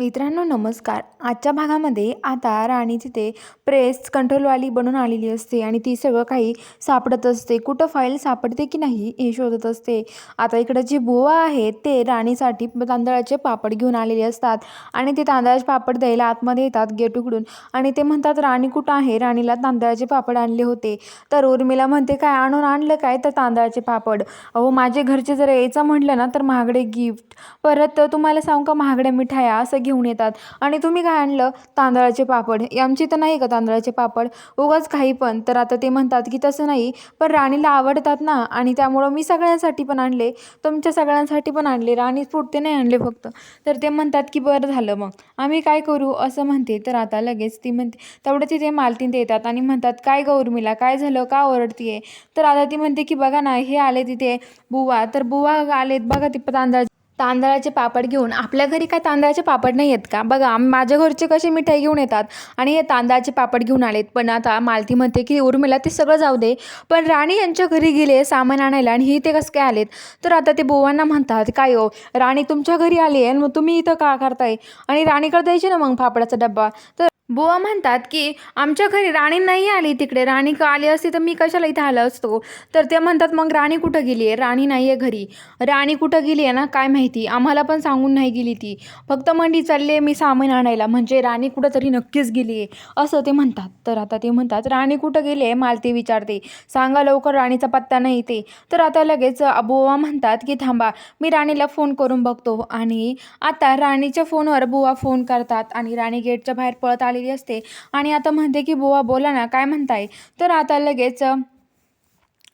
मित्रांनो नमस्कार. आजच्या भागामध्ये आता राणी तिथे प्रेस कंट्रोलवाली बनून आलेली असते आणि ती सगळं काही सापडत असते कुठं फाईल सापडते की नाही हे शोधत असते. आता इकडं जे बुवा आहेत ते राणीसाठी तांदळाचे पापड घेऊन आलेले असतात आणि ते तांदळाचे पापड द्यायला आतमध्ये येतात गेट उघडून. आणि ते म्हणतात राणी कुठं आहे? राणीला तांदळाचे पापड आणले होते. तर उर्मिला म्हणते काय आणून आणलं काय तर तांदळाचे पापड? अहो माझे घरचे जर यायचं म्हटलं ना तर महागडे गिफ्ट परत तुम्हाला सांगू का महागड्या मिठाया? असं घेऊन येतात. आणि तुम्ही काय आणलं? तांदळाचे पापड. आमची तर नाही का तांदळाचे पापड? उगाच काही पण. तर आता ते म्हणतात की तसं नाही पण राणीला आवडतात ना. आणि त्यामुळं मी सगळ्यांसाठी पण आणले. तुमच्या सगळ्यांसाठी पण आणले. राणी पुरते नाही आणले फक्त. तर ते म्हणतात की बरं झालं मग. आम्ही काय करू? असं म्हणते. तर आता लगेच ती म्हणते. तेवढं तिथे मालतीन ते येतात आणि म्हणतात काय गौरमीला काय झालं? का ओरडतीये? तर आता ती म्हणते की बघा ना हे आले तिथे बुवा. तर बुवा आलेत. बघा ती तांदळाचे तांदळाचे पापड घेऊन आपल्या घरी काय तांदळाचे पापड नाही आहेत का? बघा माझ्या घरचे कसे मिठाई घेऊन येतात आणि हे तांदळाचे पापड घेऊन आलेत. पण आता मालती म्हणते की उर्मिला ते सगळं जाऊ दे. पण राणी यांच्या घरी गेले सामान आणायला आणि ही ते कसं काय आलेत? तर आता ते बुवांना म्हणतात काय हो? राणी तुमच्या घरी आली आहे आणि मग तुम्ही इथं का करताय? आणि राणीकडे द्यायचे ना मग पापडाचा डब्बा. तर बुवा म्हणतात की आमच्या घरी राणी नाही आली तिकडे. राणी का आली असती तर मी कशाला इथे आलं असतो? तर ते म्हणतात मग राणी कुठं गेली आहे? राणी नाही आहे घरी. राणी कुठं गेली आहे ना? काय माहिती. आम्हाला पण सांगून नाही गेली ती. फक्त मंडी चालली आहे मी सामान आणायला. म्हणजे राणी कुठं तरी नक्कीच गेली आहे. असं ते म्हणतात. तर आता ते म्हणतात राणी कुठं गेली आहे? मालती विचारते. सांगा लवकर राणीचा पत्ता नाही ते. तर आता लगेच बुवा म्हणतात की थांबा. मी राणीला फोन करून बघतो. आणि आता राणीच्या फोनवर बुवा फोन करतात आणि राणी गेटच्या बाहेर पळत आलेली असते. आणि आता म्हणते की बुवा बोला ना काय म्हणताय? तर आता लगेच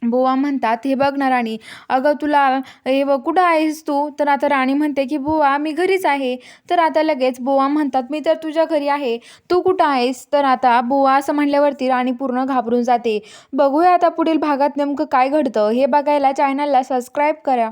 बुवा म्हणतात हे बघ ना राणी अगं तुला हे बघ कुठं आहेस तू? तर आता राणी म्हणते की बुवा मी घरीच आहे. तर आता लगेच बुवा म्हणतात मी तर तुझ्या घरी आहे. तू कुठं आहेस? तर आता बुवा असं म्हणल्यावरती राणी पूर्ण घाबरून जाते. बघूया आता पुढील भागात नेमकं काय घडतं. हे बघायला चॅनलला सबस्क्राईब करा.